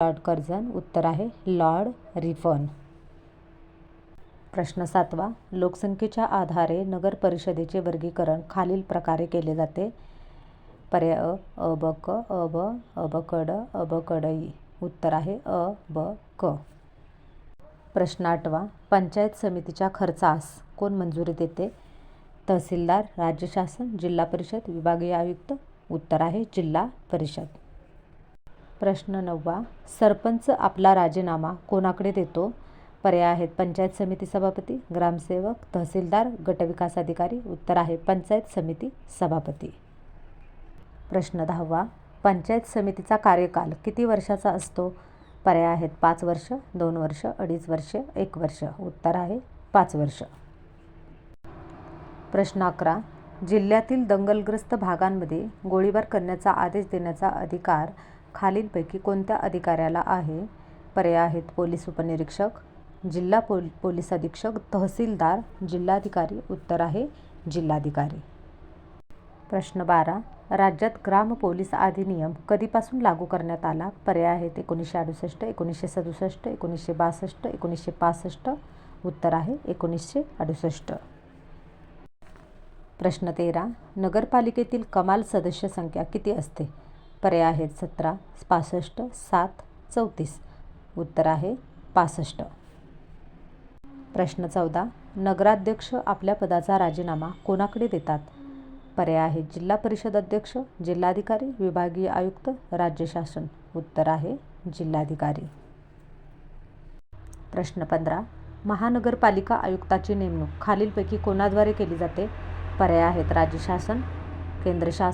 Lord Curzon उत्तर आहे Lord Ripon प्रश्न सातवा लोकसंख्येच्या आधारे नगर परिषदेचे वर्गीकरण खालील प्रकारे केले जाते. पर्याय अ अब क अब ब अ उत्तर आहे अ ब क. प्रश्न आठवा पंचायत समितीच्या खर्चास कोण मंजुरी देते? तहसीलदार राज्य शासन जिल्हा परिषद विभागीय आयुक्त. उत्तर आहे जिल्हा परिषद. प्रश्न नववा सरपंच आपला राजीनामा कोणाकडे देतो? पर्याय आहेत पंचायत समिती सभापती ग्रामसेवक तहसीलदार गटविकास अधिकारी. उत्तर आहे पंचायत समिती सभापती. प्रश्न दहावा पंचायत समितीचा कार्यकाल किती वर्षाचा असतो? पर्याय आहेत पाच वर्ष दोन वर्ष अडीच वर्ष एक वर्ष. उत्तर आहे पाच वर्ष. प्रश्न अकरा जिल्ह्यातील दंगलग्रस्त भागांमध्ये गोळीबार करण्याचा आदेश देण्याचा अधिकार खालीलपैकी कोणत्या अधिकाऱ्याला आहे? पर्याय आहेत पोलीस उपनिरीक्षक जिल्हा पोल पोलीस अधीक्षक तहसीलदार जिल्हाधिकारी. उत्तर आहे जिल्हाधिकारी. प्रश्न बारा. राज्यात ग्राम पोलीस अधिनियम कधीपासून लागू करण्यात आला? पर्याय आहेत एकोणीसशे अडुसष्ट एकोणीसशे सदुसष्ट एकोणीसशे बासष्ट एकोणीसशे पासष्ट. उत्तर आहे एकोणीसशे अडुसष्ट. प्रश्न तेरा. नगरपालिकेतील कमाल सदस्य संख्या किती असते? पर्याय आहेत सतरा पासष्ट सात चौतीस. उत्तर आहे पासष्ट. प्रश्न चौदा. नगराध्यक्ष आपल्या पदाचा राजीनामा कोणाकडे देतात? पर्याय आहेत जिल्हा परिषद अध्यक्ष जिल्हाधिकारी विभागीय आयुक्त राज्य शासन. उत्तर आहे जिल्हाधिकारी. प्रश्न पंधरा. महानगरपालिका आयुक्ताची नेमणूक खालीलपैकी कोणाद्वारे केली जाते? पर्याय आहेत राज्य शासन केंद्र शासन